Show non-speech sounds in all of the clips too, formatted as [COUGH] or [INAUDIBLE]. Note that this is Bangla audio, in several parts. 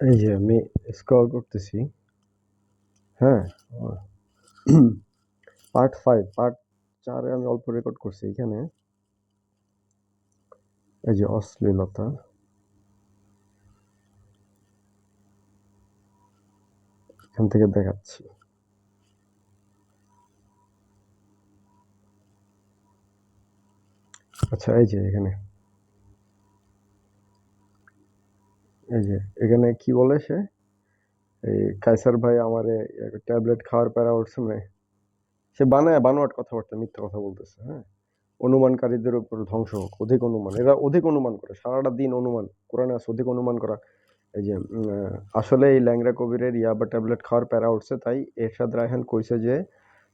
এই যে আমি স্ক্রল করতেছি হ্যাঁ? পার্ট ফাইভ পার্ট চারে আমি অল্প রেকর্ড করছি এখানে। এই যে অশ্লীলতা। এখান থেকে দেখাচ্ছি। আচ্ছা এই যে এখানে। এই যে, এখানে কি বলে সে? এই কাইসার ভাই আমারে ট্যাবলেট খাওয়ার প্যারা উঠছে না সে বানায়, বানোয়াট কথাবার্তা, মিথ্যা কথা বলতেছে হ্যাঁ? অনুমানকারীদের উপর ধ্বংস হোক, অধিক অনুমান। এরা অধিক অনুমান করে, সারাটা দিন অনুমান, কোরআনে আছে, অধিক অনুমান করা। এই যে আসলে এই ল্যাংরা কবিরের ইয়াবা ট্যাবলেট খাওয়ার প্যারা উঠছে তাই এরশাদ রায়হান কইছে যে,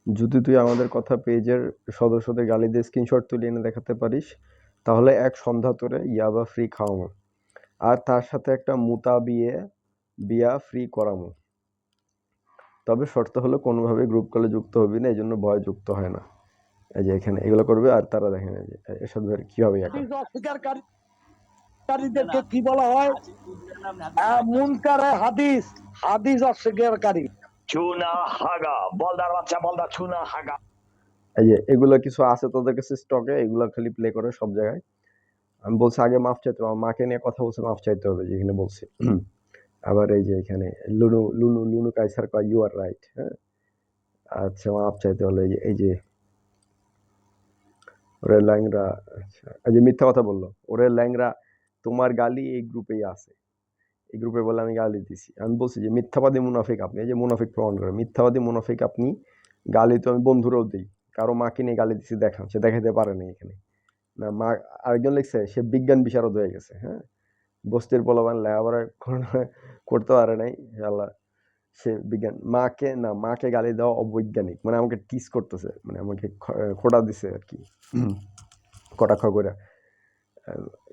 যদি তুই আমাদের কথা পেজের সদস্যদের গালি দিয়ে স্ক্রিনশট তুলে এনে দেখাতে পারিস, তাহলে এক সন্ধ্যা তোরে ইয়াবা ফ্রি খাওয়ামো আর তার সাথে একটা মুতা বিয়ে বিয়া ফ্রি করামো তবে শর্ত হলো কোনোভাবে গ্রুপ কলে যুক্ত হবি না এই জন্য ভয় যুক্ত হয় না। এই যে এখানে এগুলো করবে আর তারা দেখেন এই যে এরশাদ ভাইয়ের কি হবে এখন হাদিস অস্বীকারীদেরকে কি বলা হয়? মুনকারে হাদিস। হাদিস অস্বীকারী চুনা হাগা। বলদার বাচ্চা বলদা চুনা হাগা। এই যে এগুলো কিছু আছে তোদের কাছে স্টকে এগুলো খালি প্লে করে সব জায়গায়। আমি বলছি আগে মাফ চাইতে হবে আমার মাকে নিয়ে কথা বলছে মাফ চাইতে হবে যেখানে বলছি। আবার এই যে এখানে লুনু লুনু লুনু কাইসার কয় ইউ আর রাইট হ্যাঁ? আচ্ছা মাফ চাইতে হলে এই যে- এই যে ওরে ল্যাংরা আচ্ছা এই যে মিথ্যা কথা বলল ওরে ল্যাংরা তোমার গালি এই গ্রুপেই আছে। এই গ্রুপে বলে আমি গালি দিছি। আমি বলছি যে মিথ্যাবাদী মুনাফিক আপনি এই যে মুনাফিক প্রমাণ করে মিথ্যাবাদী মুনাফিক আপনি গালি তো আমি বন্ধুরাও দিই কারও মাকে নিয়ে গালি দিছি দেখান সে দেখাতে পারে না এখানে। মা আরেকজন লিখছে সে বিজ্ঞান বিশারদ হয়ে গেছে হ্যাঁ? বস্তির পোলাবান লেখাপড়া করে- করতে পারে নাই আল্লাহ। সে বিজ্ঞান মাকে না মাকে গালি দেওয়া অবৈজ্ঞানিক মানে আমাকে টিস করতেছে মানে আমাকে খোটা দিছে আর কি। কটাক্ষ করে।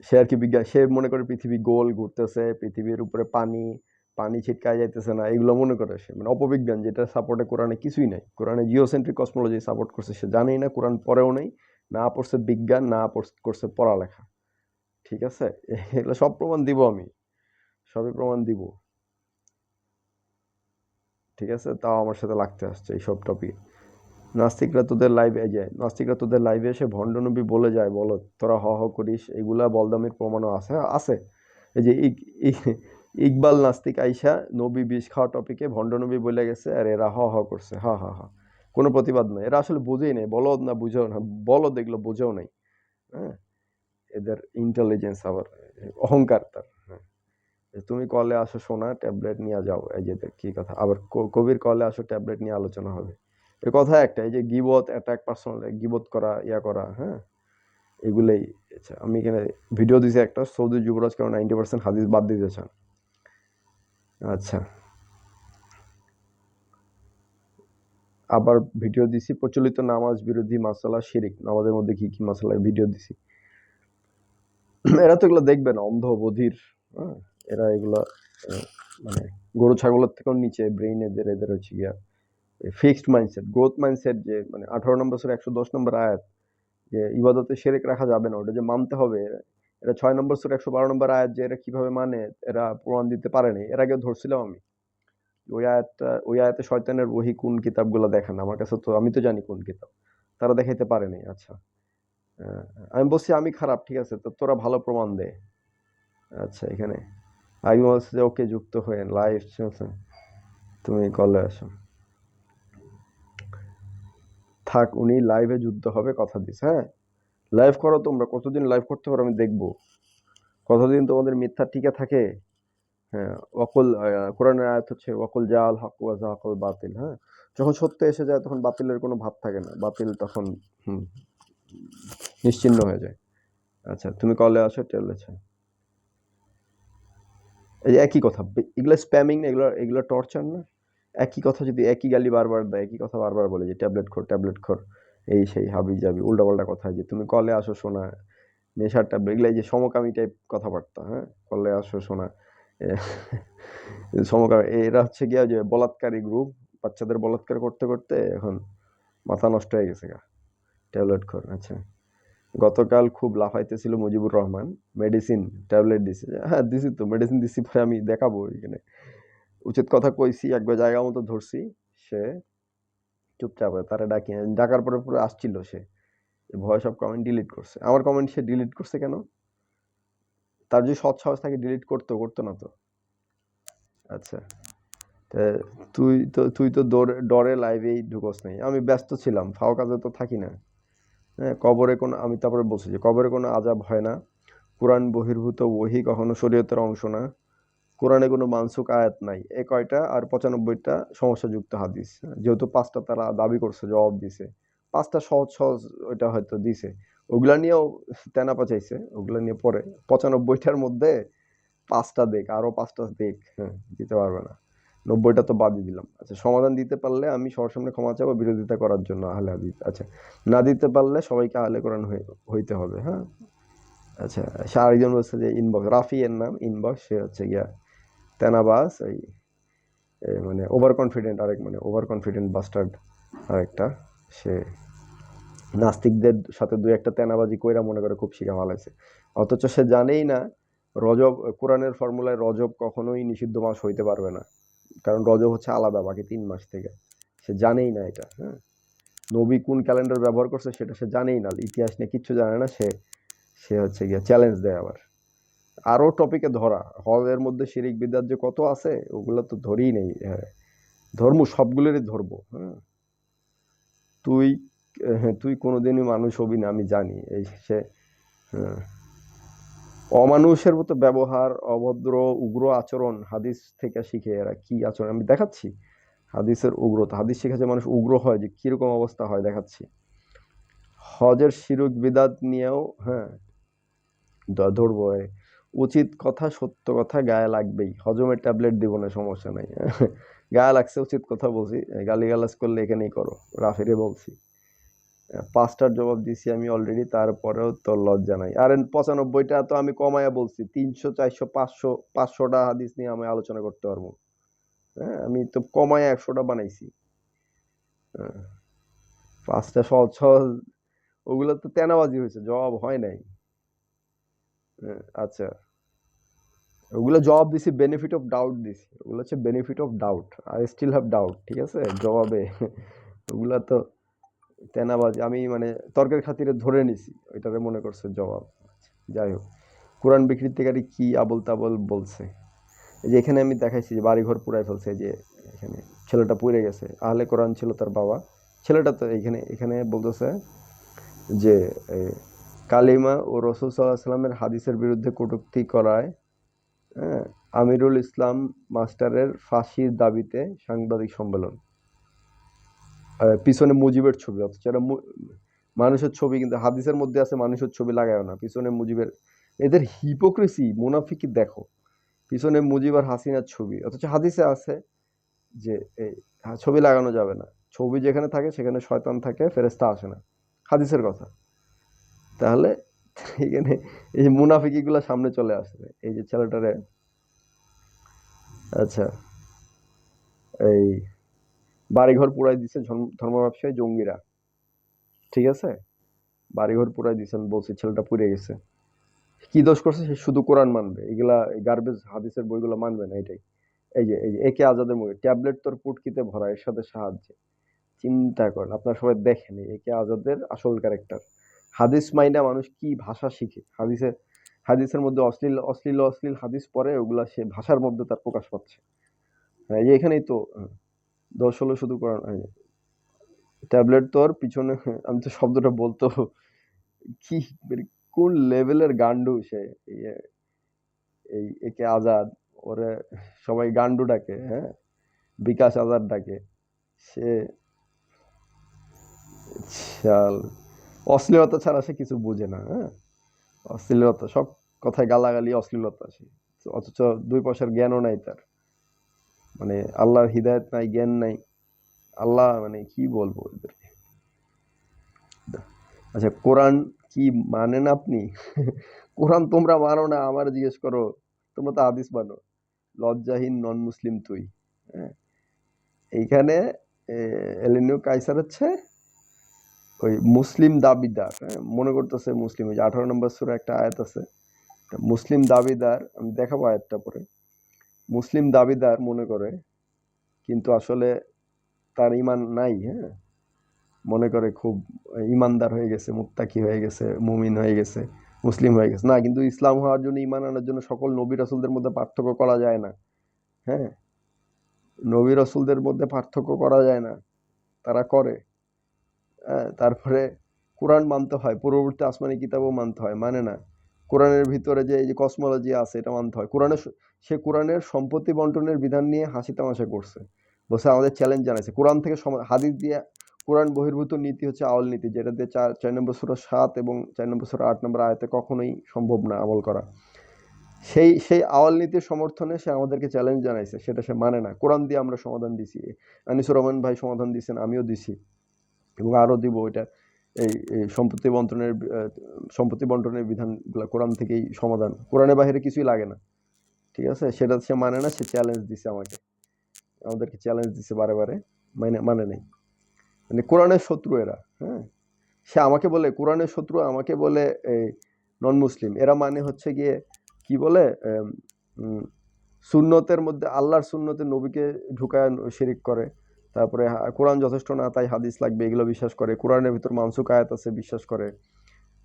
সে আর কি বিজ্ঞান সে মনে করে পৃথিবী গোল ঘুরতেছে পৃথিবীর উপরে পানি পানি ছিটকায় যাইতেছে না এগুলো মনে করে সে মানে অপবিজ্ঞান যেটা সাপোর্টে কোরআনে কিছুই নাই। কোরআনে জিওসেন্ট্রিক কসমোলজি সাপোর্ট করছে সে জানেই না কোরআন পরেও নেই না পড়ছে বিজ্ঞান না করছে পড়ালেখা। ঠিক আছে? [LAUGHS] এগুলো সব প্রমাণ দিব আমি। সবই প্রমাণ দিব। ঠিক আছে? তাও আমার সাথে লাগতে আসছে এইসব টপিক নাস্তিকরা তোদের লাইভে যায় নাস্তিকরা তোদের লাইভে এসে ভণ্ডনবী বলে যায় বলো তোরা হ হ করিস। এগুলা বলদামের প্রমাণও আছে হ্যাঁ, আছে। এই যে ইক- ইকবাল নাস্তিক আইসা নবী বিষ খাওয়া টপিকে ভণ্ডনবী বলে গেছে আর এরা হ হ করছে। হা হা হা। কোনো প্রতিবাদ নাই। এরা আসলে বুঝেই নেই বলদ না বুঝেও না, বলদ এগুলো বুঝেও নাই। হ্যাঁ? এদের ইন্টেলিজেন্স আবার, অহংকার তার। হ্যাঁ? তুমি কলে আসো শোনা ট্যাবলেট নিয়ে যাও। এই যে কি কথা। আবার কবির কলে আসো, ট্যাবলেট নিয়ে আলোচনা হবে। এর কথা একটা, এই যে গিবত অ্যাটাক পার্সোনাল গিবত করা, ইয়া করা হ্যাঁ? এগুলোই আচ্ছা আমি এখানে ভিডিও দিছি একটা, সৌদি যুবরাজ কারণ নাইনটি পার্সেন্ট হাদিস বাদ দিতে চান? আচ্ছা। আবার ভিডিও দিছি, প্রচলিত নামাজ বিরোধী মাসালা, শিরিক। নামাজের মধ্যে কি কি মাসালা ভিডিও দিছি? এরা তো এগুলো দেখবে না অন্ধ, বধির হ্যাঁ? এরা এগুলা মানে গরু, ছাগলের থেকেও নিচে ব্রেইন এদের এদের হচ্ছে গিয়া ফিক্সড মাইন্ডসেট গ্রোথ মাইন্ডসেট যে মানে আঠারো নম্বর সুরা একশো দশ নম্বর আয়াত, যে ইবাদতে সেরেক রাখা যাবে না, ওটা যে মানতে হবে, এরা ছয় নম্বর সুরা একশো বারো নম্বর আয়াত যে এরা কীভাবে মানে এরা প্রমাণ দিতে পারেনি এর আগে ধরছিলাম আমি। ওই আয়াতটা, ওই আয়াতে শয়তানের বহি কোন কিতাবগুলো দেখান? আমার কাছে তো, আমি তো জানি কোন কিতাব। তারা দেখাইতে পারেনি আচ্ছা। আমি বলছি আমি খারাপ, ঠিক আছে? তো তোরা ভালো প্রমাণ দে। আচ্ছা এখানে। আগে বলছে যে, ওকে যুক্ত হয়ে লাইভ তুমি কলে আসো। থাক, উনি লাইভে যুদ্ধ হবে, কথা দিস হ্যাঁ? লাইভ করো তোমরা, কতদিন লাইভ করতে পারো আমি দেখব। কতদিন তোমাদের মিথ্যা টিকে থাকে? হ্যাঁ আহ, কোরআনের আয়াত হচ্ছে অকল জাল হক বাতিল হ্যাঁ? যখন সত্য এসে যায় তখন বাতিলের কোনো ভাব থাকে না। বাতিল তখন নিশ্চিন্ন হয়ে যায়। আচ্ছা তুমি কলে আসো টেলেছে এই একই কথা এগুলো স্প্যামিং না এগুলো এগুলো টর্চার না? একই কথা যদি একই গালি বারবার দেয় একই কথা বারবার বলে যে ট্যাবলেট খোর ট্যাবলেট খোর এই সেই হাবি যাবি উল্টাপাল্টা কথা যে তুমি কলে আসো শোনা নেশার ট্যাবলেট এগুলো যে সমকামী টাইপ কথাবার্তা হ্যাঁ? কলে আসো শোনা সমকামী, এরা হচ্ছে গিয়া যে বলাৎকারী গ্রুপ বাচ্চাদের বলাৎকার করতে করতে এখন মাথা নষ্ট হয়ে গেছে গা, ট্যাবলেট খোর আচ্ছা। গতকাল খুব লাফাইতেছিল মুজিবুর রহমান মেডিসিন ট্যাবলেট দিছে। হ্যাঁ দিছি তো মেডিসিন দিছি পরে আমি দেখাবো এখানে। উচিত কথা কইছি একবার জায়গা মতো ধরছি, সে চুপচাপ তারা ডাকি। ডাকার পরে পরে আসছিল সে ভয় সব কমেন্ট ডিলিট করছে। আমার কমেন্ট সে ডিলিট করছে কেন? তার যদি সৎ সাহস থাকে ডিলিট করতো করতো না তো। আচ্ছা। তুই তো তুই তো ডরে ডরে লাইভেই ঢুকোস নাই। আমি ব্যস্ত ছিলাম ফাও কাজে তো থাকি না। হ্যাঁ কবরে কোনো, আমি তারপরে বলছি যে, কবরে কোনো আজাব হয় না। কোরআন বহির্ভূত ওহি কখনো শরীয়তের অংশ না। কোরআনে কোনো মানসুক আয়াত নাই। এ কয়টা আর পঁচানব্বইটা সমস্যাযুক্ত হাদিস। যেহেতু পাঁচটা তারা দাবি করছে, জবাব দিছে। পাঁচটা সহজ সহজ ওইটা হয়তো দিছে। ওগুলা নিয়েও তেনা পাচাইছে, ওগুলা নিয়ে পরে পঁচানব্বইটার মধ্যে পাঁচটা দেখ, আরও পাঁচটা দেখ হ্যাঁ দিতে পারবে না। নব্বইটা তো বাদই দিলাম। আচ্ছা সমাধান দিতে পারলে আমি সবার সামনে ক্ষমা চাবো বিরোধিতা করার জন্য আহলে হাদিস। আচ্ছা না দিতে পারলে সবাইকে আহলে কোরআন হইতে হবে হ্যাঁ। আচ্ছা সে আরেকজন বলছে যে ইনবক্স রাফি এর নাম ইনবক্স সে হচ্ছে গিয়া তেনাবাস, এই মানে ওভার কনফিডেন্ট আরেক মানে ওভার কনফিডেন্ট বাস্টার্ড আরেকটা, সে নাস্তিকদের সাথে দুই একটা তেনাবাজি কইরা মনে করে খুব শিখা ভালো হয়েছে। অথচ সে জানেই না, রজব, কোরআনের ফর্মুলায় রজব কখনোই নিষিদ্ধ মাস হইতে পারবে না। কারণ রজব হচ্ছে আলাদা, বাকি তিন মাস থেকে। সে জানেই না এটা হ্যাঁ? নবী কোন ক্যালেন্ডার ব্যবহার করছে সেটা সে জানেই না, ইতিহাস নিয়ে কিচ্ছু জানে না, সে সে হচ্ছে গিয়ে চ্যালেঞ্জ দেয় আবার। আরও টপিকে ধরা হলের মধ্যে শিরিক বিদ্যার যে কত আছে, ওগুলো তো ধরেই নেই হ্যাঁ। ধর্ম সবগুলোরই ধরবো হ্যাঁ। তুই তুই কোনোদিনই মানুষ হবি না, আমি জানি। এই সে হ্যাঁ। অমানুষের মতো ব্যবহার, অভদ্র, উগ্র আচরণ হাদিস থেকে শিখে এরা কি আচরণ? আমি দেখাচ্ছি হাদিসের উগ্রতা। হাদিস শিখেছে মানুষ উগ্র হয়, যে কীরকম অবস্থা হয়, দেখাচ্ছি। হজের শিরক বিদাত নিয়েও হ্যাঁ ধরবো। উচিত কথা, সত্য কথা গায়ে লাগবেই। হজমের ট্যাবলেট দিব না, সমস্যা নাই। [LAUGHS] গায়ে লাগছে, উচিত কথা বলছি। গালিগালাজ করলে এখানেই করো। রাফিরে বলছি। পাঁচটার জবাব দিছি আমি অলরেডি তারপরেও তো লজ্জা নাই। আর পঁচানব্বইটা তো আমি কমায়া বলছি তিনশো চারশো পাঁচশো পাঁচশোটা হাদিস নিয়ে আমি আলোচনা করতে পারব। হ্যাঁ আমি তো কমায়া একশোটা বানাইছি। পাঁচটা সহজ সহজ ওগুলো তো তেনাবাজি হয়েছে জবাব হয় নাই। হ্যাঁ, আচ্ছা। ওগুলো জবাব দিছি বেনিফিট অফ ডাউট দিছি। ওগুলো হচ্ছে benefit of doubt I still have doubt ঠিক আছে? জবাবে। [LAUGHS] ওগুলা তো তেনাবাজি আমি মানে তর্কের খাতিরে ধরে নিছি ওইটারে মনে করছে জবাব। যাই হোক কোরআন বিকৃতিকারী কি আবল তাবল বলছে? এই যে এখানে আমি দেখাইছি যে বাড়িঘর পুরাই ফেলছে যে এখানে ছেলেটা পুড়ে গেছে আহলে কোরআন ছিল তার বাবা। ছেলেটা তো এখানে এখানে বলতেছে যে কালিমা ও রসুল সাল্লাহ সাল্লামের হাদিসের বিরুদ্ধে কটূক্তি করায় হ্যাঁ, আমিরুল ইসলাম মাস্টারের ফাঁসির দাবিতে সাংবাদিক সম্মেলন। পিছনে মুজিবের ছবি অথচ এরা মানুষের ছবি কিন্তু হাদিসের মধ্যে আছে মানুষের ছবি লাগায় না। পিছনে মুজিবের এদের হিপোক্রেসি মুনাফিকি দেখো? পিছনে মুজিব আর হাসিনার ছবি অথচ হাদিসে আছে যে এই হ্যাঁ, ছবি লাগানো যাবে না। ছবি যেখানে থাকে সেখানে শয়তান থাকে ফেরেস্তা আসে না। হাদিসের কথা। তাহলে এখানে এই মুনাফিকিগুলো সামনে চলে আসবে। এই যে ছেলেটারে আচ্ছা এই বাড়িঘর পুরাই দিছে ধর্ম ব্যবসায়ী জঙ্গিরা। ঠিক আছে? বাড়িঘর পুরাই দিছে বলছি ছেলেটা পুড়ে গেছে। কি দোষ করছে? সে শুধু কোরআন মানবে। এগুলা গার্বেজ হাদিসের বইগুলো মানবে না এটাই। এই যে এই যে একে আজাদের মুভি। ট্যাবলেট তোর পুটকিতে ভরা এর সাথে সাহায্যে। চিন্তা করেন আপনারা সবাই দেখেন একে আজাদের আসল ক্যারেক্টার হাদিস মাইনা মানুষ কি ভাষা শিখে? হাদিসে হাদিসের মধ্যে অশ্লীল অশ্লীল অশ্লীল হাদিস পড়ে ওগুলা সে ভাষার মধ্যে তার প্রকাশ পাচ্ছে। হ্যাঁ এখানেই তো হ্যাঁ, দশ হলো শুধু কোরআন ট্যাবলেট তো আর পিছনে, আমি তো শব্দটা বলতো। কি মানে কোন লেভেলের গান্ডু সে? এই- একে আজাদ, ওরে সবাই গান্ডু ডাকে হ্যাঁ? বিকাশ আজাদ ডাকে। সে শাল অশ্লীলতা ছাড়া সে কিছু বোঝে না হ্যাঁ? অশ্লীলতা, সব কথায় গালাগালি, অশ্লীলতা সে। অথচ দুই পয়সার জ্ঞানও নাই তার। মানে আল্লাহর হৃদায়ত নাই, জ্ঞান নাই। আল্লাহ মানে কি বলব এদেরকে? আচ্ছা কোরআন কি মানেন আপনি? [LAUGHS] কোরআন তোমরা মানো না, আমার জিজ্ঞেস করো। তোমরা তো হাদিস মানো। লজ্জাহীন নন মুসলিম তুই হ্যাঁ? এইখানে এলিনিও কাইসার হচ্ছে ওই মুসলিম দাবিদার হ্যাঁ? মনে করতেছে মুসলিম, ওই যে আঠারো নম্বর সুরা একটা আয়াত আছে। মুসলিম দাবিদার, আমি দেখাবো আয়াতটা পরে। মুসলিম দাবিদার মনে করে কিন্তু আসলে তার ইমান নাই হ্যাঁ? মনে করে খুব ইমানদার হয়ে গেছে মুত্তাকি হয়ে গেছে মুমিন হয়ে গেছে মুসলিম হয়ে গেছে। না কিন্তু ইসলাম হওয়ার জন্য ইমান আনার জন্য সকল নবী রাসূলদের মধ্যে পার্থক্য করা যায় না হ্যাঁ? নবী রাসূলদের মধ্যে পার্থক্য করা যায় না তারা করে। হ্যাঁ, তারপরে কোরআন মানতে হয় পূর্ববর্তী আসমানি কিতাবও মানতে হয় মানে না? কোরআনের ভিতরে যে এই যে কসমোলজি আছে, এটা মানতে হয়। কোরআনের সে কোরআনের সম্পত্তি বন্টনের বিধান নিয়ে হাসি তামাশা করছে। বলছে, আমাদের চ্যালেঞ্জ জানাইছে। কোরআন থেকে হাদিস দিয়ে কোরআন বহির্ভূত নীতি হচ্ছে আওয়াল নীতি, যেটা দিয়ে চার চার নম্বর সুরা সাত এবং চার নম্বর সুরা আট নম্বর আয়তে কখনোই সম্ভব না আমল করা। সেই সেই আওয়াল নীতির সমর্থনে সে আমাদেরকে চ্যালেঞ্জ জানাইছে, সেটা সে মানে না। কোরআন দিয়ে আমরা সমাধান দিছি। আনিসুর রহমান ভাই সমাধান দিয়েছেন আমিও দিছি এবং আরও দিব এটা। এই সম্পত্তি বন্টনের সম্পত্তি বন্টনের বিধানগুলো কোরআন থেকেই সমাধান। কোরআনের বাইরে কিছুই লাগে না। ঠিক আছে? সেটা সে মানে না, সে চ্যালেঞ্জ দিছে আমাকে। আমাদেরকে চ্যালেঞ্জ দিছে বারে বারে মানে মানে নেই। মানে কোরআনের শত্রু এরা হ্যাঁ? সে আমাকে বলে, কোরআনের শত্রু আমাকে বলে, এই নন মুসলিম এরা মানে হচ্ছে গিয়ে, কি বলে সুন্নতের মধ্যে, আল্লাহর সুন্নতে নবীকে ঢুকায়, শিরিক করে। তারপরে কোরআন যথেষ্ট না তাই হাদিস লাগবে এগুলো বিশ্বাস করে। কোরআনের ভিতর মানসুক আয়াত আছে বিশ্বাস করে।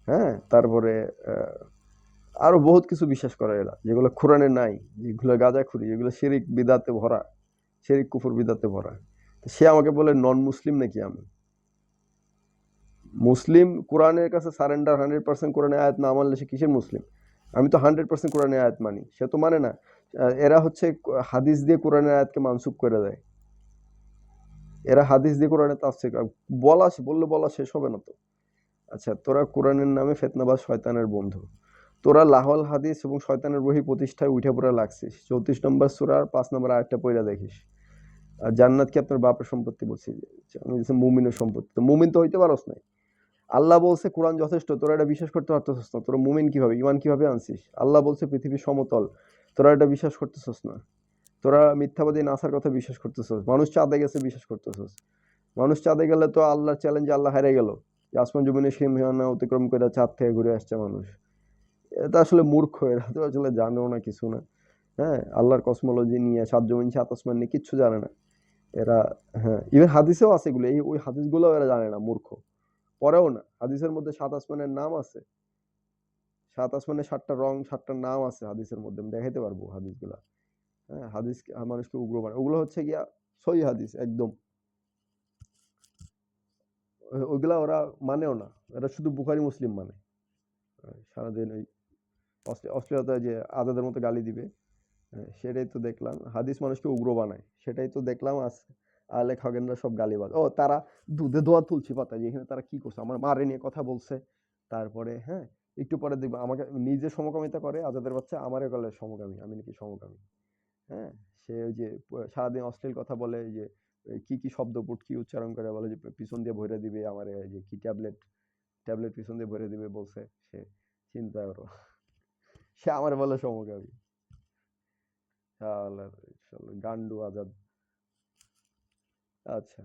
হ্যাঁ তারপরে আহ, আরও বহুত কিছু বিশ্বাস করে এরা যেগুলো কোরআনে নাই যেগুলো গাঁজাখুরি যেগুলো শিরিক বিদাতে ভরা শিরিক কুফুর বিদাতে ভরা। সে আমাকে বলে নন মুসলিম নাকি আমি? মুসলিম কোরআনের কাছে সারেন্ডার হান্ড্রেড পার্সেন্ট কোরআনের আয়াত না মানলে সে কিসের মুসলিম? আমি তো হান্ড্রেড পার্সেন্ট কোরআনের আয়াত মানি সে তো মানে না। এরা হচ্ছে হাদিস দিয়ে কোরআনের আয়াতকে মানসুক করে দেয়। এরা হাদিস দিয়ে কোরআনে তাফসীর। বলা বললে বলা শেষ হবে না তো। আচ্ছা তোরা কোরআনের নামে ফেতনাবাজ শয়তানের বন্ধু। তোরা লাহল হাদিস এবং শয়তানের বহি প্রতিষ্ঠায় উঠে পড়ে লাগছিস। চৌত্রিশ নম্বর সুরার পাঁচ নম্বর আরেকটা পয়লা দেখিস। আর জান্নাত কি আপনার বাপের সম্পত্তি বলছি? আমি বলছি মুমিনের সম্পত্তি। তো মুমিন তো হইতে পারস নাই। আল্লাহ বলছে কোরআন যথেষ্ট, তোরা এটা বিশ্বাস করতে পারতেছিস না। তোরা মুমিন কীভাবে? ইমান কীভাবে আনছিস? আল্লাহ বলছে পৃথিবী সমতল। তোরা এটা বিশ্বাস করতেছিস না। তোরা মিথ্যাবাদী নাসার কথা বিশ্বাস করতেছিস। মানুষ চাঁদে গেছে বিশ্বাস করতেছিস। মানুষ চাঁদে গেলে তো আল্লাহর চ্যালেঞ্জে আল্লাহ হারিয়ে গেল। আসমান জমিনে সীমানা অতিক্রম করে চাঁদ থেকে ঘুরে আসছে মানুষ। এটা আসলে মূর্খ, এরা তো আসলে জানেও না কিছু না। হ্যাঁ আল্লাহর কসমোলজি নিয়ে সাত জমিন, সাত আসমান নিয়ে কিচ্ছু জানে না। এরা হ্যাঁ ইভেন হাদিসেও আছে এগুলো। এই, ওই হাদিসগুলোও এরা জানে না, মূর্খ। পরেও না। হাদিসের মধ্যে সাত আসমানের নাম আছে। সাত আসমানের সাতটা রং, সাতটা নাম আছে হাদিসের মধ্যে। আমি দেখাইতে পারব হাদিসগুলা। হ্যাঁ হাদিস মানুষকে উগ্র বানায়। ওগুলো হচ্ছে গিয়া সই হাদিস, একদম। ওই- ওইগুলা ওরা মানেও না। এরা শুধু বুখারি, মুসলিম মানে। সারাদিন ওই অশ্লী- অশ্লীলতায় যে আজাদের মতো গালি দিবে। সেটাই তো দেখলাম। হাদিস মানুষকে উগ্র বানায়। সেটাই তো দেখলাম আজ আলে খাগেনরা সব গালিবাজ। ও, তারা দুধে ধোয়া তুলছি পাতা যেখানে তারা কি করছে? আমার মারে নিয়ে কথা বলছে। তারপরে হ্যাঁ একটু পরে দেখব আমাকে নিজে সমকামিতা করে, আজাদের বাচ্চা আমারে বলে সমকামী। আমি নাকি সমকামী। হ্যাঁ? সে ওই যে সারাদিন অশ্লীল কথা বলে যে কি কি শব্দ পুটকি উচ্চারণ করে, বলে যে পিছন দিয়ে ভরে দিবে আমার যে, কি ট্যাবলেট ট্যাবলেট পিছন দিয়ে ভরে দিবে, বলছে সে। চিন্তা করো। সে আমার বলে সমকামী গান্ডু আজাদ। আচ্ছা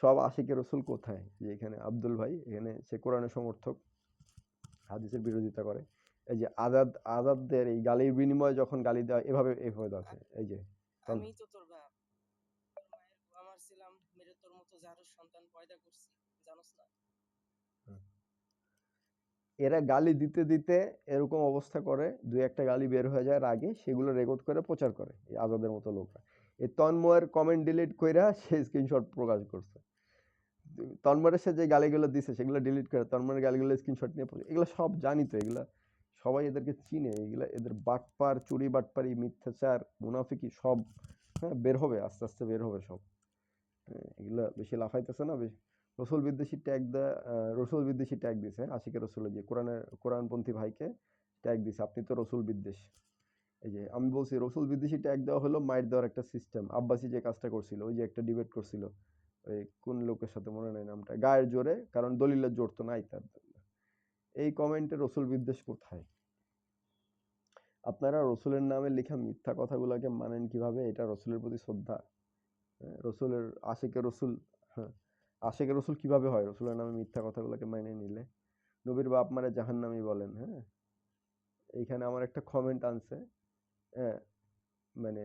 সব আশিকে রসুল কোথায়? যে, এখানে আব্দুল ভাই, এখানে সে কোরআনের সমর্থক, হাদিসের বিরোধিতা করে। এই যে আজাদ আজাদদের এই গালির বিনিময়ে যখন গালি দেওয়া এভাবে এভাবে দেওয়া হয়। এই যে আমি তো তোর বাপ। আমার ছিলাম মেরে তোর মতো যারও সন্তান পয়দা করছি জানোস না? এরা গালি দিতে দিতে এরকম অবস্থা করে দুই একটা গালি বের হয়ে যায় আগে সেগুলো রেকর্ড করে প্রচার করে এই আজাদের মতো লোকরা। এই তন্ময়ের কমেন্ট ডিলিট কইরা সে স্ক্রিনশট প্রকাশ করছে। তন্ময়ের সে যে গালিগুলো দিছে সেগুলো ডিলিট করে তন্ময়ের গালিগুলো স্ক্রিনশট নিয়ে এগুলো সব জানি তো এগুলা সবাই এদেরকে চিনে এগুলা এদের বাটপার চুরি বাটপারি মিথ্যাচার মুনাফিকি সব হ্যাঁ বের হবে আস্তে আস্তে বের হবে সব। হ্যাঁ, এগুলা বেশি লাফাইতেছে না বেশি। রসুল বিদ্বেষী ট্যাগ দেয় রসুল বিদ্বেষী ট্যাগ দিছে আশিকে রসুলের যে কোরআনের কোরআনপন্থী ভাইকে ট্যাগ দিছে আপনি তো রসুল বিদ্বেষ। এই যে আমি বলছি রসুল বিদ্বেষী ট্যাগ দেওয়া হলো মাইট দেওয়ার একটা সিস্টেম। আব্বাসি যে কাজটা করছিল ওই যে একটা ডিবেট করছিল ওই কোন লোকের সাথে মনে নাই নামটা গায়ের জোরে কারণ দলিলের জোর তো নাই তার। এই কমেন্টে রসুল বিদ্বেষ কোথায়? আপনারা রসুলের নামে লেখা মিথ্যা কথাগুলোকে মানেন কীভাবে? এটা রসুলের প্রতি শ্রদ্ধা। হ্যাঁ, রসুলের আশিকে রসুল হ্যাঁ আশেখ রসুল কীভাবে হয়? রসুলের নামে মিথ্যা কথাগুলোকে মেনে নিলে। নবীর বাপ মারে জাহান্নামী বলেন হ্যাঁ? এইখানে আমার একটা কমেন্ট আনছে। হ্যাঁ মানে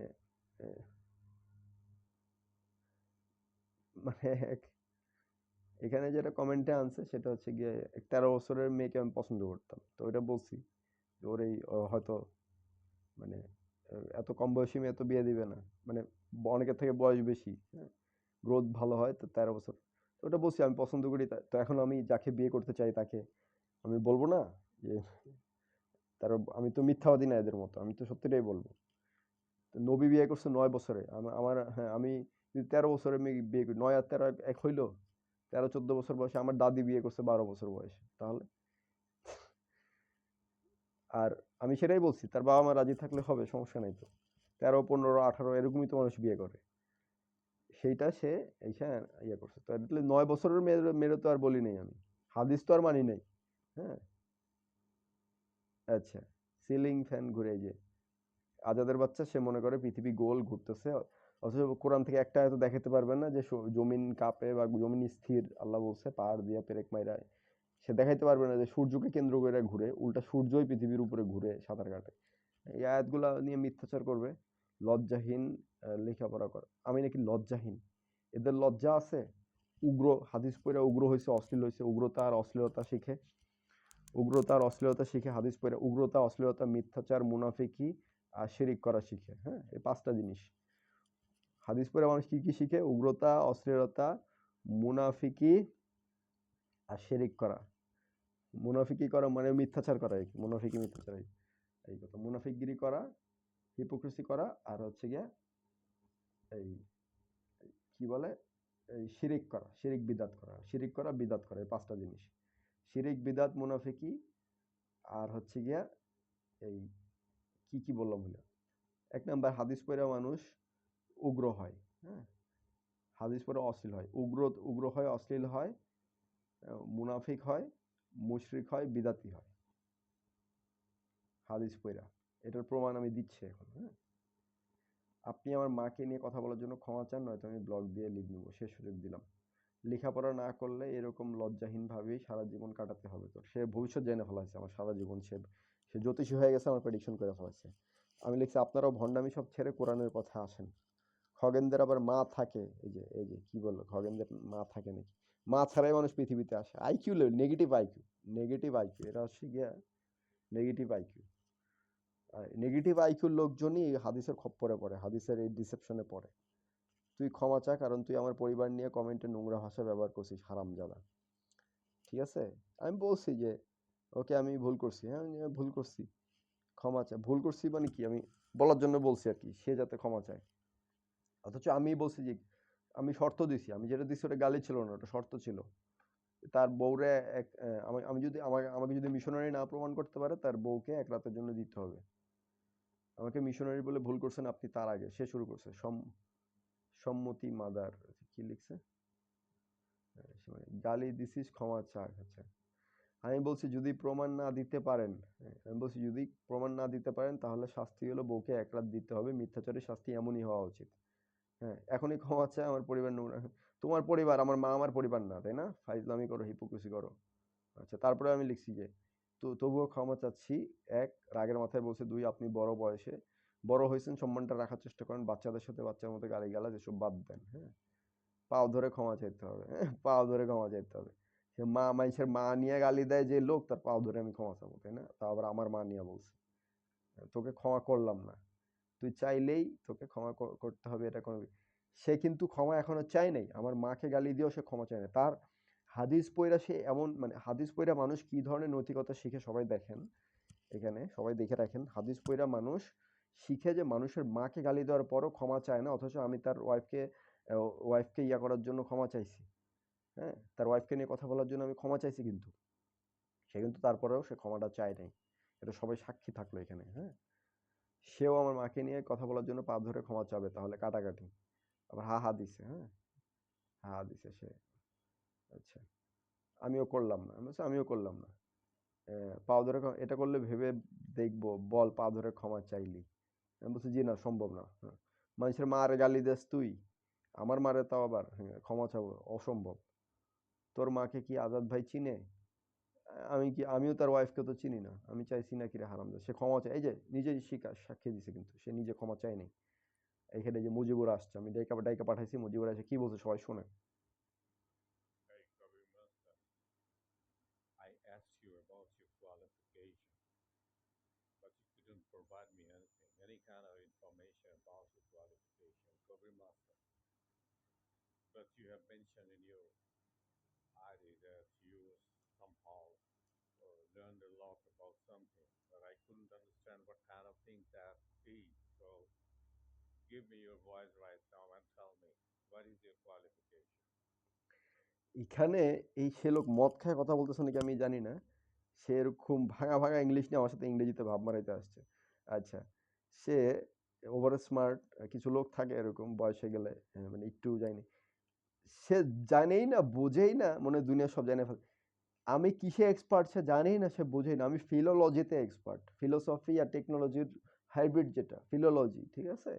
মানে এখানে যেটা কমেন্টে আনছে সেটা হচ্ছে গিয়ে তেরো বছরের মেয়েকে আমি পছন্দ করতাম। তো ওইটা বলছি ওর এই হয়তো মানে এত কম বয়সী মেয়ে তো বিয়ে দিবে না। মানে অনেকের থেকে বয়স বেশি হ্যাঁ? গ্রোথ ভালো হয় তো তেরো বছর। তো ওটা বলছি, আমি পছন্দ করি তা- এখন আমি যাকে বিয়ে করতে চাই তাকে, আমি বলব না যে, তার আমি তো মিথ্যাবাদী না এদের মতো, আমি তো সত্যিটাই বলব। তো নবী বিয়ে করছে নয় বছরে আমার হ্যাঁ আমি যদি তেরো বছরে মেয়ে বিয়ে করি, নয় আর তেরো এক হইল, তেরো চোদ্দ বছর বয়সে আমার দাদি বিয়ে করছে বারো বছর বয়সে, তাহলে? আর আমি সেটাই বলছি, তার বাবা মা রাজি থাকলে হবে, সমস্যা নেই তো। তেরো, পনেরো, আঠারো, এরকমই তো মানুষ বিয়ে করে। সেইটা সে এইখানে ইয়ে করছে। তো নয় বছরের মেয়ের মেয়ের তো আর বলি নেই আমি। হাদিস তো আর মানি নেই। হ্যাঁ? আচ্ছা সিলিং ফ্যান ঘুরে যে আজাদের বাচ্চা, সে মনে করে পৃথিবী গোল ঘুরতেছে। অথচ কোরআন থেকে একটা হয়তো দেখাতে পারবে না যে জমিন কাপে বা জমিন স্থির, আল্লাহ বলছে পাহাড় দিয়া পেরেক মাইরা সে দেখাইতে পারবে না যে সূর্যকে কেন্দ্র করে ঘুরে, উল্টা সূর্যই পৃথিবীর উপরে ঘুরে সাঁতার কাটে। এই আয়াতগুলা নিয়ে মিথ্যাচার করবে, লজ্জাহীন লেখাপড়া কর, আমি নাকি লজ্জাহীন? এদের লজ্জা আছে? উগ্র, হাদিস পড়ে উগ্র হয়েছে অশ্লীল হয়েছে উগ্রতা আর অশ্লীলতা শিখে। উগ্রতা আর অশ্লীলতা শিখে, হাদিস পড়ে উগ্রতা, অশ্লীলতা, মিথ্যাচার, মুনাফিকি আর শিরিক করা শিখে হ্যাঁ? এই পাঁচটা জিনিস। হাদিস পড়ে মানুষ কী কী শিখে? উগ্রতা, অশ্লীলতা, মুনাফিকি আর শিরিক করা। মুনাফিকি করা মানে মিথ্যাচার করা মুনাফিকি মিথ্যাচার, এই- কথা। মুনাফিকগিরি করা হিপোক্রেসি করা, আর হচ্ছে গিয়া এই, কি বলে? এই শিরিক করা, শিরিক বিদাত করা, শিরিক করা, বিদাত করা, এই পাঁচটা জিনিস। শিরিক, বিদাত, মুনাফিকি, আর হচ্ছে গিয়া এই, কি কি বললাম হলো এক নাম্বার, হাদিস পড়া মানুষ উগ্র হয় হ্যাঁ? হাদিস পড়া অশ্লীল হয়, উগ্র উগ্র হয়, অশ্লীল হয়, মুনাফিক হয় মুশরিক হয়, বিদাতি হয়। হাদিস পড়া এটার প্রমাণ আমি দিচ্ছি এখন হ্যাঁ? আপনি আমার মাকে নিয়ে কথা বলার জন্য ক্ষমা চান, নয়তো আমি ব্লগ দিয়ে লিভ নেব। সে সুযোগ দিলাম। লেখাপড়া না করলে এরকম লজ্জাহীনভাবেই সারা জীবন কাটাতে হবে তো। সে ভবিষ্যৎ জেনে ফেলাইছে আমার সারা জীবন। সে সে জ্যোতিষী হয়ে গেছে, আমার প্রেডিকশন করে ফেলাইছে। আমি লিখছি, আপনারাও ভণ্ডামি সব ছেড়ে কোরআনের কথা আসেন। খগেনদের আবার মা থাকে। এই যে এই যে, কি বলল? খগেনদের মা থাকে নাকি? মা ছাড়াই মানুষ পৃথিবীতে আসে। IQ level negative IQ negative IQ এটা হচ্ছে গিয়া নেগেটিভ আইকিউ নেগেটিভ আইকিউর লোকজনই এই হাদিসের খপ্পরে পড়ে, হাদিসের এই ডিসেপশনে পড়ে। তুই ক্ষমা চা, কারণ তুই আমার পরিবার নিয়ে কমেন্টে নোংরা ভাষা ব্যবহার করছিস, হারাম হারামজাদা ঠিক আছে? আমি বলছি যে, ওকে আমি ভুল করছি হ্যাঁ আমি ভুল করছি। ক্ষমা চাই ভুল করছি মানে কি? আমি বলার জন্য বলছি আর কি, সে যাতে ক্ষমা চায়। অথচ আমি বলছি যে আমি শর্ত দিছি। আমি যেটা দিছি ওটা গালি ছিল না ওটা শর্ত ছিল। তার বউরে এক আমি যদি আমাকে আমাকে যদি মিশনারি না প্রমাণ করতে পারে তার বউকে এক রাতের জন্য দিতে হবে। আমাকে মিশনারি বলে ভুল করছেন আপনি তার আগে সে শুরু করছে। সম সম্মতি মাদার কি লিখছে? মানে, গালি দিছিস ক্ষমা চা আচ্ছা। আমি বলছি যদি প্রমাণ না দিতে পারেন আমি বলছি যদি প্রমাণ না দিতে পারেন তাহলে শাস্তি হলো বউকে এক রাত দিতে হবে। মিথ্যাচারের শাস্তি এমনই হওয়া উচিত। হ্যাঁ এখনই ক্ষমা চায় আমার পরিবার নোংরা। তোমার পরিবার, আমার মা আমার পরিবার না, তাই না? ফাইজলামি করো হিপোক্রেসি করো। আচ্ছা তারপরে আমি লিখছি যে, তো তবুও ক্ষমা চাচ্ছি, এক, রাগের মাথায় বলছে, দুই, আপনি বড় বয়সে, বড় হয়েছেন, সম্মানটা রাখার চেষ্টা করেন, বাচ্চাদের সাথে বাচ্চার মতো গালি গালা যেসব বাদ দেন। হ্যাঁ পাও ধরে ক্ষমা চাইতে হবে। হ্যাঁ পাও ধরে ক্ষমা চাইতে হবে। সে মা মানুষের মা নিয়ে গালি দেয় যে লোক, তার পাও ধরে আমি ক্ষমা চাবো, তাই না? তা আবার আমার মা নিয়ে বলছে। তোকে ক্ষমা করলাম না। তুই চাইলেই তোকে ক্ষমা করতে হবে, এটা কোনো সে কিন্তু ক্ষমা এখনও চায় নাই। আমার মাকে গালি দিয়েও সে ক্ষমা চায় না তার হাদিস পয়রা সে এমন মানে হাদিস পয়রা মানুষ কি ধরনের নৈতিকতা শিখে সবাই দেখেন এখানে, সবাই দেখে রাখেন। হাদিস পয়রা মানুষ শিখে যে মানুষের মাকে গালি দেওয়ার পরও ক্ষমা চায় না, অথচ আমি তার ওয়াইফকে ওয়াইফকে ইয়া করার জন্য ক্ষমা চাইছি। হ্যাঁ? তার ওয়াইফকে নিয়ে কথা বলার জন্য আমি ক্ষমা চাইছি কিন্তু। সে কিন্তু তারপরেও সে ক্ষমাটা চায় নাই। এটা সবাই সাক্ষী থাকল এখানে হ্যাঁ? সেও আমার মাকে নিয়ে কথা বলার জন্য পা ধরে ক্ষমা চাবে তাহলে কাটাকাটি। আবার হা হা দিছে হ্যাঁ? হা হা দিছে সে। আচ্ছা। আমিও করলাম না। আমি আমিও করলাম না। পা ধরে এটা করলে ভেবে দেখব, বল পা ধরে ক্ষমা চাইলি। আমি বলছি, জি না, সম্ভব না। হ্যাঁ। মানুষের মারে গালি দেস তুই। আমার মারে তাও আবার হ্যাঁ ক্ষমা চাবো অসম্ভব। তোর মাকে কি আজাদ ভাই চিনে? আমি কি, আমিও তার ওয়াইফকে তো চিনি না। আমি চাইছি না কি রে হারাম সে ক্ষমা চায়। এই যে, নিজেই শিকার সাক্ষী দিছে কিন্তু। সে নিজে ক্ষমা চায় নাই। এখানে যে মুজিবুর আসছে, আমি ডাইকা ডাইকা পাঠাইছি, মুজিবুর আসে কি বলছে সবাই শোনে But you uh, learned a lot about something, but I couldn't understand what kind of thing that is. So give me your voice right now and tell me what is your qualification. এখানে এই সে লোক মদ খায় কথা বলতেছে নাকি আমি জানি না সে এরকম ভাঙা ভাঙা ইংলিশ নিয়ে আমার সাথে ইংরেজিতে ভাব মারাইতে আসছে আচ্ছা সে ওভার স্মার্ট কিছু লোক থাকে এরকম বয়সে গেলে হ্যাঁ, মানে একটু যায়নি সে জানেই না বোঝেই না মনে দুনিয়া সব জানে ফেলে আমি কিসে এক্সপার্ট সে জানেই না, সে বোঝেই না। আমি ফিলোলজিতে এক্সপার্ট ফিলোসফি আর টেকনোলজির হাইব্রিড যেটা ফিলোলজি ঠিক আছে?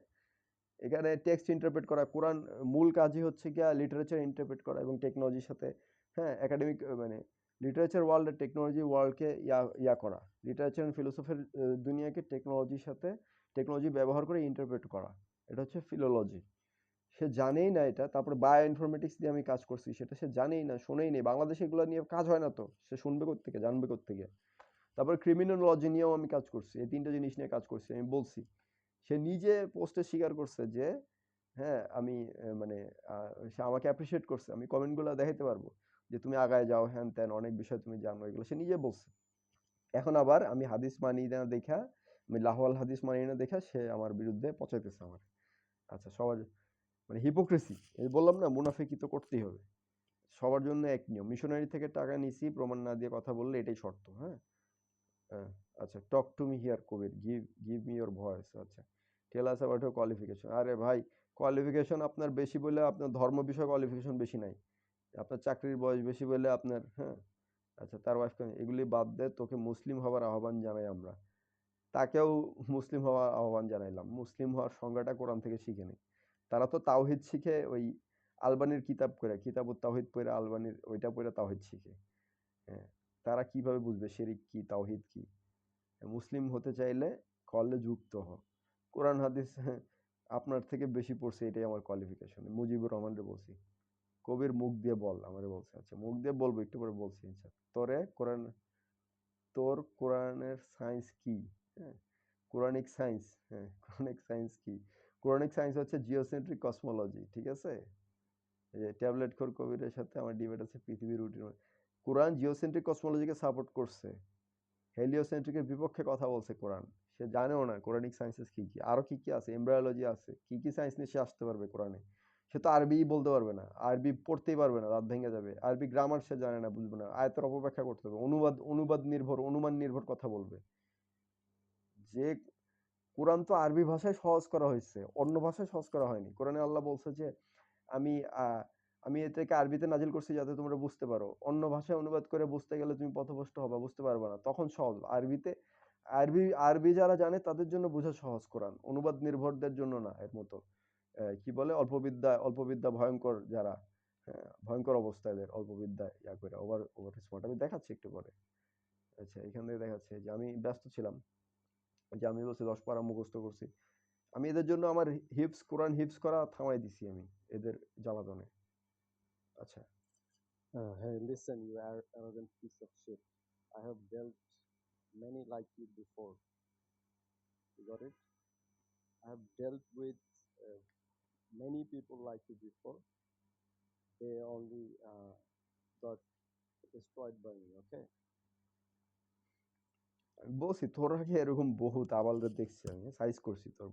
এখানে টেক্সট ইন্টারপ্রেট করা, কোরআন মূল কাজই হচ্ছে গিয়া লিটারেচার ইন্টারপ্রেট করা এবং টেকনোলজির সাথে হ্যাঁ একাডেমিক মানে লিটারেচার ওয়ার্ল্ড আর টেকনোলজি ওয়ার্ল্ডকে ইয়া ইয়া করা। লিটারেচার অ্যান্ড ফিলোসফির দুনিয়াকে টেকনোলজির সাথে টেকনোলজি ব্যবহার করে ইন্টারপ্রেট করা। এটা হচ্ছে ফিলোলজি সে জানেই না এটা, তারপরে বায়ো ইনফরমেটিক্স দিয়ে আমি কাজ করছি, সেটা সে জানেই না, শোনেই নেই। বাংলাদেশে এগুলো নিয়ে কাজ হয় না তো, সে শুনবে থেকে জানবে থেকে তারপরে ক্রিমিনোলজি নিয়েও আমি কাজ করছি, এই তিনটা জিনিস নিয়ে কাজ করছি, আমি বলছি। সে নিজে পোস্টে স্বীকার করছে যে হ্যাঁ আমি মানে সে আমাকে অ্যাপ্রিসিয়েট করছে, আমি কমেন্টগুলো দেখাতে পারব, যে তুমি আগায় যাও, হ্যান ত্যান, অনেক বিষয় তুমি জানো, এগুলো সে নিজে বলছে। এখন আবার আমি হাদিস মানি না দেখা, আমি লাহওয়াল হাদিস মানি না দেখা, সে আমার বিরুদ্ধে পচাইতেছে আমার। আচ্ছা সবার মানে হিপোক্রেসি বললাম না মুনাফিকি তো করতেই হবে। সবার জন্য এক নিয়ম মিশনারি থেকে টাকা নিছি, প্রমাণ না দিয়ে কথা বললে এটাই শর্ত হ্যাঁ? হ্যাঁ আচ্ছা talk to me here Kabir give give me your voice আচ্ছা টেল আস অ্যাবাউট কোয়ালিফিকেশন আরে ভাই কোয়ালিফিকেশন আপনার বেশি বলে আপনার ধর্ম বিষয় কোয়ালিফিকেশন বেশি নাই, আপনার চাকরির বয়স বেশি বলে আপনার হ্যাঁ? আচ্ছা তার ওয়াইফ এগুলি বাদ দে, তোকে মুসলিম হওয়ার আহ্বান জানাই আমরা, তাকেও মুসলিম হওয়ার আহ্বান জানাইলাম, মুসলিম হওয়ার সংজ্ঞাটা কোরআন থেকে শিখে নিই তারা তো তাওহিদ শিখে ওই আলবানির কিতাব করে কিতাব তাওহিদ পড়ে, আলবানির ওইটা পড়ে তাওহিদ শিখে। হ্যাঁ তারা কীভাবে বুঝবে শেরিক কি, তাওহিদ কি? মুসলিম হতে চাইলে কলে যুক্ত হ কোরআন, হাদিস আপনার থেকে বেশি পড়ছে এটাই আমার কোয়ালিফিকেশন মুজিবুর রহমানরে বলছি। কবির মুখ দিয়ে বল, আমারে বলছে। আচ্ছা মুখ দিয়ে বলব, একটু পরে বলছি আচ্ছা। তোরে কোরআন, তোর কোরআনের সায়েন্স কি? হ্যাঁ কোরআনিক সায়েন্স হ্যাঁ কোরআনিক সায়েন্স কি? কোরআনিক সায়েন্স হচ্ছে জিওসেন্ট্রিক কসমোলজি ঠিক আছে? এই যে ট্যাবলেট খোর কবিরের সাথে আমার ডিবেট আছে পৃথিবীর রুটিন কোরআন জিওসেন্ট্রিক কসমোলজিকে সাপোর্ট করছে। হেলিওসেন্ট্রিকের বিপক্ষে কথা বলছে কোরআন। সে জানেও না কোরআনিক সায়েন্সেস কী কী আরও কী কী আছে এমব্রায়োলজি আছে, কী কী সায়েন্স নিয়ে সে আসতে পারবে কোরআনে? সে তো আরবি বলতে পারবে না, আরবি পড়তেই পারবে না, রাত ভেঙে যাবে। আরবি গ্রামার সে জানে না, বুঝবে না, আয়তের অপব্যাখ্যা করতে হবে, অনুবাদ অনুবাদ নির্ভর, অনুমান নির্ভর কথা বলবে। যে কোরআন তো আরবি ভাষায় সহজ করা হয়েছে অন্য ভাষায় সহজ করা হয়নি। কোরআনে আল্লাহ বলছে যে আমি আমি এটাকে আরবিতে নাজিল করছি যাতে তোমরা বুঝতে পারো। অন্য ভাষায় অনুবাদ করে বুঝতে গেলে তুমি পথভ্রষ্ট হবে বুঝতে পারবে না। তখন সহজ। আরবিতে আরবি আরবি যারা জানে তাদের জন্য বোঝা সহজ কোরআন। অনুবাদ নির্ভরদের জন্য না এর মতো। কি বলে? অল্প বিদ্যা অল্প বিদ্যা ভয়ঙ্কর যারা হ্যাঁ, ভয়ঙ্কর অবস্থা এদের অল্প বিদ্যা ইয়া করে ওভার ওভার স্মার্ট আমি দেখাচ্ছি একটু পরে। আচ্ছা এখান থেকে দেখাচ্ছে যে আমি ব্যস্ত ছিলাম। যে আমি বলছি দশ পারা মুখস্থ করছি। আমি এদের জন্য আমার হিপস কোরআন হিপস করা থামাই দিছি আমি এদের জ্বালাদনে আচ্ছা। হ্যাঁ listen you I have dealt many like you before I have dealt with many people like you before they only got destroyed okay বলছি তোর আগে এরকম বহুত আবালদের দেখছি আমি সাইজ করছি তোর।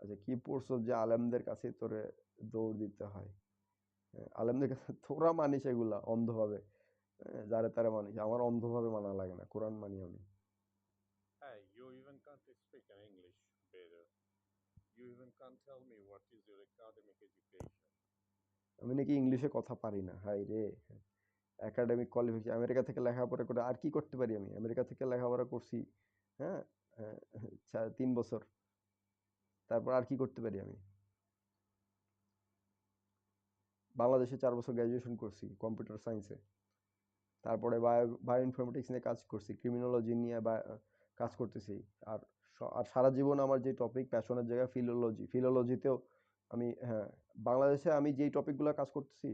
আচ্ছা কি পড়ছো যে আলেমদের কাছে তোরে দৌড় দিতে হয়? হ্যাঁ, আলেমদের কাছে [LAUGHS] তোরা মানিস এগুলা অন্ধভাবে। হ্যাঁ, যারে তারা মানিস। আমার অন্ধভাবে মানা লাগে না কোরআন মানি আমি Hey, you even can't speak in English better. You even can't tell me what is your academic education. আমি নাকি ইংলিশে কথা পারি না হাই রে একাডেমিক কোয়ালিফিকেশন আমেরিকা থেকে লেখাপড়া করে আর কি করতে পারি আমি? আমেরিকা থেকে লেখাপড়া করছি হ্যাঁ? তিন বছর। তারপর আর কি করতে পারি আমি? বাংলাদেশে চার বছর গ্র্যাজুয়েশন করছি কম্পিউটার সায়েন্সে তারপরে বায়ো বায়ো ইনফরমেটিক্স নিয়ে কাজ করছি ক্রিমিনোলজি নিয়ে কাজ করতেছি। আর আর সারা জীবন আমার যে টপিক প্যাশনের জায়গায় ফিলোলজি ফিলোলজিতেও আমি হ্যাঁ বাংলাদেশে আমি যেই টপিকগুলো কাজ করতেছি